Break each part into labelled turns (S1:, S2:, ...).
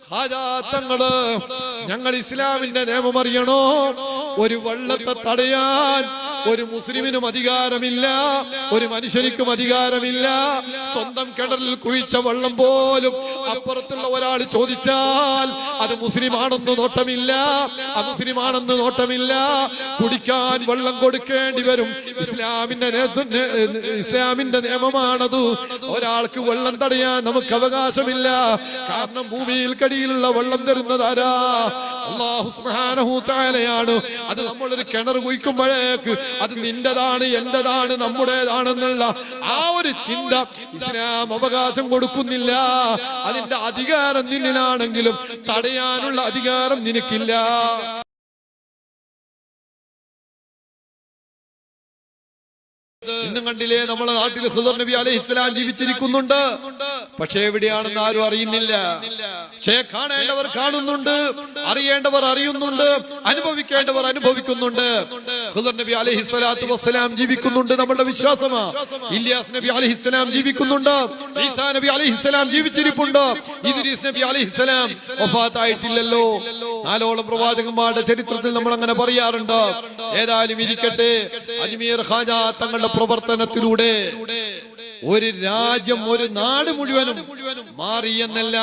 S1: ഹാജാത്തങ്ങൾ ഞങ്ങൾ ഇസ്ലാമിന്റെ നിയമം അറിയണോ? ഒരു വെള്ളത്തെ തടയാൻ ഒരു മുസ്ലിമിനും അധികാരമില്ല ഒരു മനുഷ്യനിക്കും അധികാരമില്ല. സ്വന്തം കിണറിൽ കുഴിച്ച വെള്ളം പോലും അപ്പുറത്തുള്ള ഒരാൾ ചോദിച്ചാൽ അത് മുസ്ലിമാണെന്ന് നോട്ടമില്ല അമുസ്ലിമാണെന്ന് നോട്ടമില്ല. കുടിക്കാൻ വെള്ളം കൊടുക്കേണ്ടി വരും. ഇസ്ലാമിന്റെ ഇസ്ലാമിന്റെ നിയമമാണത്. ഒരാൾക്ക് വെള്ളം തടയാൻ നമുക്ക് അവകാശമില്ല. കാരണം ഭൂമിയിൽ കടിയിലുള്ള വെള്ളം തരുന്നത് ആരാ? അള്ളാഹു സുബ്ഹാനഹു തആലയാണ്. അത് നമ്മളൊരു കിണർ കുഴിക്കുമ്പോഴേക്ക് അത് നിന്റേതാണ് എന്റേതാണ് നമ്മുടേതാണെന്നുള്ള ആ ഒരു ചിന്ത ഇസ്ലാം അവകാശം കൊടുക്കുന്നില്ല. അതിന്റെ അധികാരം നിന്നിലാണെങ്കിലും തടയാനുള്ള അധികാരം നിനക്കില്ല. ഇന്നും കണ്ടില്ലേ നമ്മളെ നാട്ടിൽ ഖുദർ നബി അലൈഹി ഇസ്ലാം ജീവിച്ചിരിക്കുന്നുണ്ട്. പക്ഷേ എവിടെയാണെന്ന് ആരും അറിയുന്നില്ല. പക്ഷേ കാണേണ്ടവർ കാണുന്നുണ്ട് അറിയേണ്ടവർ അറിയുന്നുണ്ട് അനുഭവിക്കേണ്ടവർ അനുഭവിക്കുന്നുണ്ട്. ഖുദർ നബി അലൈഹി സ്വലാത്തു വസ്സലാം ജീവിക്കുന്നുണ്ട് നമ്മുടെ വിശ്വാസമാ. ഇല്യാസ് നബി അലൈഹി സ്വലാം ജീവിക്കുന്നുണ്ട്. ഈസാ നബി അലൈഹി സ്വലാം ജീവിച്ചിരിപ്പുണ്ട്. ഇദ്രീസ് നബി അലൈഹി സ്വലാം വഫാത്തായിട്ടില്ലല്ലോ. നാലോളം പ്രവാചകന്മാരുടെ ചരിത്രത്തിൽ നമ്മൾ അങ്ങനെ പറയാറുണ്ട്. ഏതായാലും ഇരിക്കട്ടെ. അജ്മീർ ഖാജ തങ്ങളുടെ പ്രവർത്തനത്തിലൂടെ ഒരു രാജ്യം ഒരു നാട് മുഴുവനും മാറി എന്നല്ല.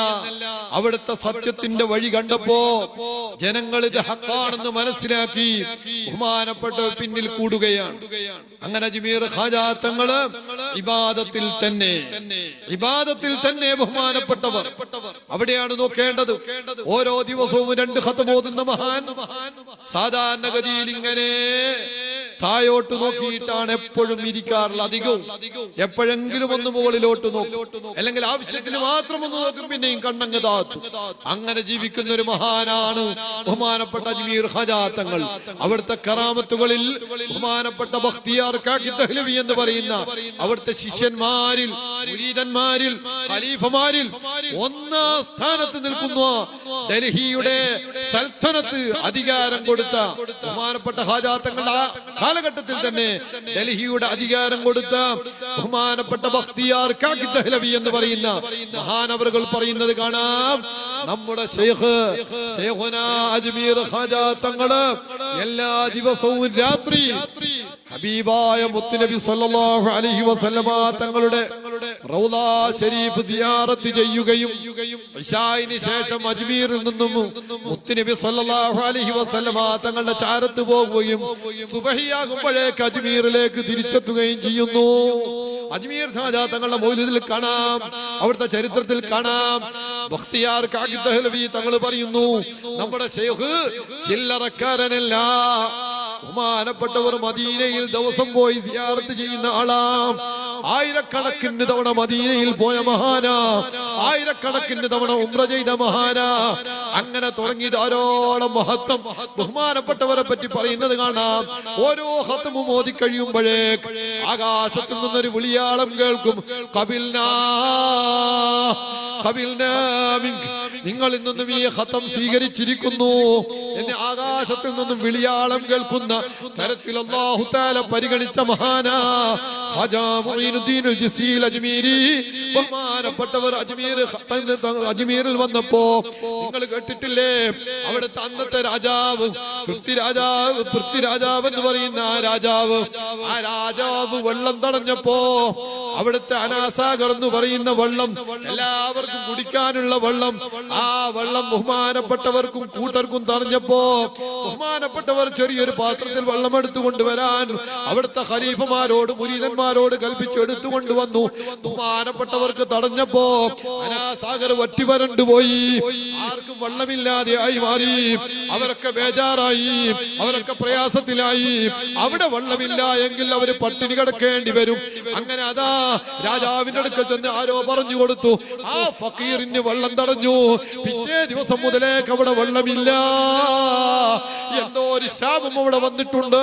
S1: അവിടുത്തെ സത്യത്തിന്റെ വഴി കണ്ടപ്പോ ജനങ്ങൾ ഇത് ഹക്കാണെന്ന് മനസ്സിലാക്കി ബഹുമാനപ്പെട്ട പിന്നിൽ കൂടുകയാണ്. അങ്ങനെ അജ്മീർ ഖാജാത്തങ്ങൾ ഇബാദത്തിൽ തന്നെ ഇബാദത്തിൽ തന്നെ ബഹുമാനപ്പെട്ടവർ. അവിടെയാണ് നോക്കേണ്ടത്. ഓരോ ദിവസവും രണ്ട് ഹത്ത് ഓതുന്ന മഹാൻ സാധാരണഗതിയിൽ ഇങ്ങനെ തായോട്ട് നോക്കിയിട്ടാണ് എപ്പോഴും ഇരിക്കാറുള്ളത് അധികവും. എപ്പോഴെങ്കിലും ഒന്ന് മുകളിലോട്ട് നോക്കും. അല്ലെങ്കിൽ ആവശ്യത്തിന് മാത്രം ഒന്ന് നോക്കും പിന്നെയും കണ്ണങ്ങ് താത്തു. അങ്ങനെ ജീവിക്കുന്ന ഒരു മഹാനാണ് ബഹുമാനപ്പെട്ട അജ്മീർ ഹജാത്തങ്ങൾ അവിടുത്തെ കറാമത്തുകളിൽ ബഹുമാനപ്പെട്ട ബഖ്തിയാർ എന്ന് പറയുന്ന അവിടുത്തെ ശിഷ്യന്മാരിൽ ഖലീഫമാരിൽ ഒന്നാം സ്ഥാനത്ത് നിൽക്കുന്നു. ഡൽഹിയുടെ സൽത്തനത്ത് അധികാരം കൊടുത്ത ബഹുമാനപ്പെട്ട ഹാജാത്തങ്ങളുടെ ആ കാലഘട്ടത്തിൽ തന്നെ ഡൽഹിയുടെ അധികാരം കൊടുത്ത ബഹുമാനപ്പെട്ട ബഖ്തിയാർ കാക്കി ദഹ്ലവി എന്ന് പറയുന്ന മഹാനവറുകൾ പറയുന്നത് കാണാം. നമ്മുടെ ഷെയ്ഖ് ഷെയ്ഖുന അജ്മീർ ഹാജാത്തങ്ങൾ തങ്ങൾ എല്ലാ ദിവസവും രാത്രി ഹബീബായ മുത്തുനബി സല്ലല്ലാഹു അലൈഹി വസല്ലമ തങ്ങളുടെ റൗള ഷരീഫ് സിയാറത്ത് ചെയ്യുകയും ഇശായിന് ശേഷം അജ്മീറിൽ നിന്നും മുത്തുനബി സല്ലല്ലാഹു അലൈഹി വസല്ലമ തങ്ങളുടെ ചാരത്ത് പോവുകയും സുബഹിയാകുമ്പോഴേക്ക് അജ്മീറിലേക്ക് തിരിച്ചെത്തുകയും ചെയ്യുന്നു. അജ്മീർ ഷാജാ തങ്ങളുടെ മൗലിദിൽ കാണാം അവിടുത്തെ ചരിത്രത്തിൽ കാണാം. ബഖ്തിയാർ കാഗി തങ്ങൾ പറയുന്നു നമ്മുടെ ഷെയ്ഖ് ചില്ലറക്കാരനല്ല. ബഹുമാനപ്പെട്ടവർ മദീനയിൽ ദിവസം പോയി സിയാറത്ത് ചെയ്യുന്ന ആളാം. ആയിരക്കണക്കിന് തവണ മദീനയിൽ പോയ മഹാന. ആയിരക്കണക്കിന് തവണ ഉമ്ര ചെയ്ത മഹാന. അങ്ങനെ തുടങ്ങി ധാരാളം മഹത്വം. ബഹുമാനപ്പെട്ടവരെ പറ്റി പറയുന്നത് കാണാം. ഓരോ ഹത്തമും ഓതി കഴിയുമ്പോഴേ ആകാശത്തു നിന്നൊരു വിളിയാളം കേൾക്കും. കപിൽനാ. നിങ്ങളിൽ നിന്നും ഈ ഹത്തം സ്വീകരിച്ചിരിക്കുന്നു. എന്നെ ആകാശത്തിൽ നിന്നും വിളിയാളം കേൾക്കുന്ന തരത്തിൽ അള്ളാഹുത്താല പരിഗണിച്ച മഹാനാ ബഹുമാനപ്പെട്ടവർ അജ്മീർ അജ്മീറിൽ വന്നപ്പോ നിങ്ങൾ കേട്ടിട്ടില്ലേ? അവിടുത്തെ അന്നത്തെ രാജാവ് പൃഥ്വിരാജാവ് പൃഥ്വിരാജാവ് എന്ന് പറയുന്ന ആ രാജാവ് ആ രാജാവ് വെള്ളം തടഞ്ഞപ്പോ അവിടുത്തെ അനാസാഗർ എന്ന് പറയുന്ന വെള്ളം എല്ലാവർക്കും കുടിക്കാനുള്ള വെള്ളം ആ വെള്ളം ബഹുമാനപ്പെട്ടവർക്കും കൂട്ടർക്കും തടഞ്ഞപ്പോ ബഹുമാനപ്പെട്ടവർ ചെറിയൊരു പാത്രത്തിൽ വെള്ളം എടുത്തു കൊണ്ടുവരാൻ അവിടുത്തെ ഖലീഫമാരോട് മുരീതന്മാരോട് കൽപ്പിച്ചു എടുത്തു കൊണ്ടുവന്നു ബഹുമാനപ്പെട്ടവർക്ക് തടഞ്ഞപ്പോ അനാസാഗർ വറ്റി വരണ്ടു പോയി. ആർക്കും വെള്ളമില്ലാതെ ആയി മാറി. അവരൊക്കെ ബേജാറായി. അവരൊക്കെ പ്രയാസത്തിലായി. അവിടെ വെള്ളമില്ല എങ്കിൽ അവർ പട്ടിണി കിടക്കേണ്ടി വരും. അങ്ങനെ അതാ രാജാവിന്റെ അടുക്കൽ ചെന്ന് ആരോ പറഞ്ഞു കൊടുത്തു. ആ ഫക്കീറിന് വെള്ളം തടഞ്ഞു. പിറ്റേ ദിവസം മുതലേക്ക് അവിടെ വെള്ളമില്ല. എന്തോ ഒരു ശാപം അവിടെ വന്നിട്ടുണ്ട്.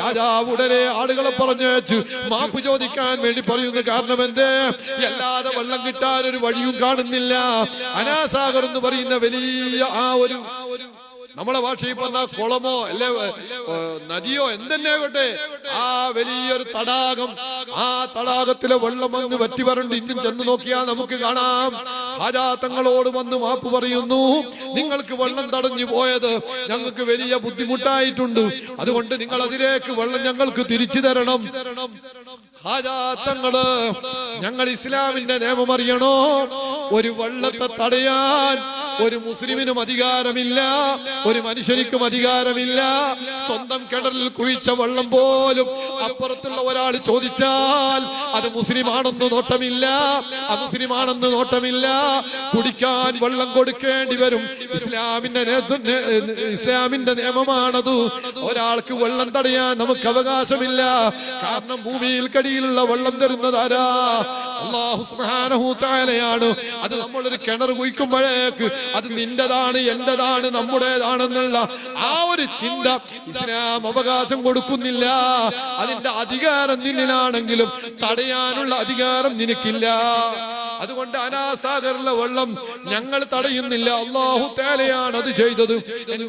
S1: രാജാവ് ഉടനെ ആളുകളെ പറഞ്ഞു മാപ്പ് ചോദിക്കാൻ വേണ്ടി പറയുന്ന കാരണം എന്തേ? അല്ലാതെ വെള്ളം കിട്ടാൻ ഒരു വഴിയും കാണുന്നില്ല. അനാസാഗർ എന്ന് പറയുന്ന വലിയ ആ ഒരു നമ്മളെ ഭാഷയിൽ പറഞ്ഞ കുളമോ അല്ലെ നദിയോ എന്തെന്നെ ആകട്ടെ ആ വലിയൊരു തടാകം ആ തടാകത്തിലെ വെള്ളം വന്ന് വറ്റി വരണ്ട് ഇന്നും ചെന്ന് നോക്കിയാൽ നമുക്ക് കാണാം. ഹാജാ തങ്ങളോട് വന്ന് മാപ്പ് പറയുന്നു നിങ്ങൾക്ക് വെള്ളം തടഞ്ഞു പോയത് ഞങ്ങൾക്ക് വലിയ ബുദ്ധിമുട്ടായിട്ടുണ്ട്. അതുകൊണ്ട് നിങ്ങൾ അതിലേക്ക് വെള്ളം ഞങ്ങൾക്ക് തിരിച്ചു തരണം. ഹാജാത്തങ്ങൾ ഞങ്ങൾ ഇസ്ലാമിന്റെ നിയമം അറിയണോ? ഒരു വെള്ളത്തെ തടയാൻ ഒരു മുസ്ലിമിനും അധികാരമില്ല ഒരു മനുഷ്യനിക്കും അധികാരമില്ല. സ്വന്തം കിണറിൽ കുഴിച്ച വെള്ളം പോലും അപ്പുറത്തുള്ള ഒരാൾ ചോദിച്ചാൽ അത് മുസ്ലിമാണെന്ന് നോട്ടമില്ല അമുസ്ലിമാണെന്ന് നോട്ടമില്ല. കുടിക്കാൻ വെള്ളം കൊടുക്കേണ്ടി വരും. ഇസ്ലാമിന്റെ ഇസ്ലാമിന്റെ നിയമമാണത്. ഒരാൾക്ക് വെള്ളം തടയാൻ നമുക്ക് അവകാശമില്ല. കാരണം ഭൂമിയിൽ കടിയിലുള്ള വെള്ളം തരുന്നത് ആരാ? അള്ളാഹു സുബ്ഹാനഹു തആലയാണ്. അത് നമ്മളൊരു കിണർ കുഴിക്കുമ്പോഴേക്ക് അത് നിന്റേതാണ് എന്റേതാണ് നമ്മുടേതാണെന്നുള്ള ആ ഒരു ചിന്ത ഇസ്ലാം അവകാശം കൊടുക്കുന്നില്ല. അതിന്റെ അധികാരം നിന്നിലാണെങ്കിലും തടയാനുള്ള അധികാരം നിനക്കില്ല. അതുകൊണ്ട് അനാസാഗറിലെ വെള്ളം ഞങ്ങൾ തടയുന്നില്ല. അള്ളാഹു തേലയാണ് അത് ചെയ്തത്.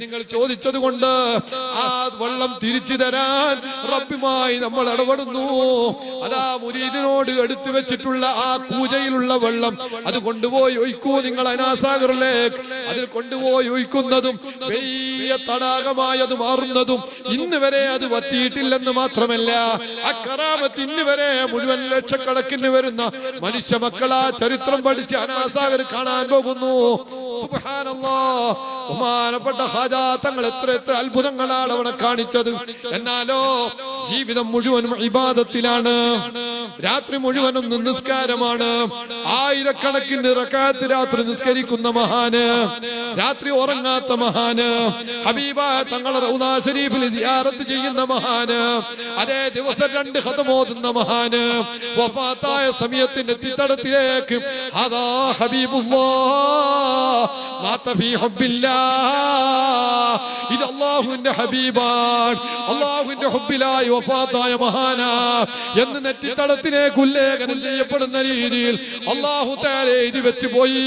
S1: നിങ്ങൾ ചോദിച്ചത് കൊണ്ട് ആ വെള്ളം തിരിച്ചു തരാൻ റബ്ബുമായി നമ്മൾ ഇടപെടുന്നു. അതാ മുരീദിനോട് എടുത്തു വെച്ചിട്ടുള്ള ആ കൂജയിലുള്ള വെള്ളം അത് കൊണ്ടുപോയി ഒഴിക്കൂ നിങ്ങൾ അനാസാഗറിലേക്ക്. അതിൽ കൊണ്ടുപോയി ഒഴിക്കുന്നതും വലിയ തടാകമായി അത് മാറുന്നതും ഇന്ന് വരെ അത് വറ്റിയിട്ടില്ലെന്ന് മാത്രമല്ല ആ കറാമത്ത് ഇന്ന് വരെ മുഴുവൻ ലക്ഷക്കണക്കിന് വരുന്ന മനുഷ്യ മക്കളാ ചരിത്രം പഠിച്ച് അനാസാഗർ കാണാൻ പോകുന്നു സുബ്ഹാനല്ലാ. ബഹുമാനപ്പെട്ട ഹാജാ തങ്ങൾ എത്ര എത്ര അത്ഭുതങ്ങളാണ് അവിടെ കാണിച്ചത്. എന്നാലോ ജീവിതം മുഴുവനും ഇബാദത്തിലാണ്. രാത്രി മുഴുവനും നിസ്കാരമാണ്. ആയിരക്കണക്കിന് റക്കാത്ത് രാത്രി നിസ്കരിക്കുന്ന മഹാന് രാത്രി ഉറങ്ങാത്ത മഹാന് ഹബീബ തങ്ങളെ റൗദാ ശരീഫിൽ സിയാറത്ത് ചെയ്യുന്ന മഹാന് അതേ ദിവസം രണ്ട് ഹതമോതുന്ന മഹാന് വഫാത്തായ സമയത്തിന്റെ തിത്തടത്തിലേക്ക് ഹബീബുല്ലാ ഹബ്ബില്ലാ ഇത് അള്ളാഹുവിന്റെ ഹബീബാൻ അള്ളാഹുവിന്റെ ഹുബിലായി വഫാത്തായ മഹാന എന്ന് നെറ്റിത്തളത്തിലേക്ക് ഉല്ലേഖനം ചെയ്യപ്പെടുന്ന രീതിയിൽ അള്ളാഹു താരെ ഇത് വെച്ച് പോയി.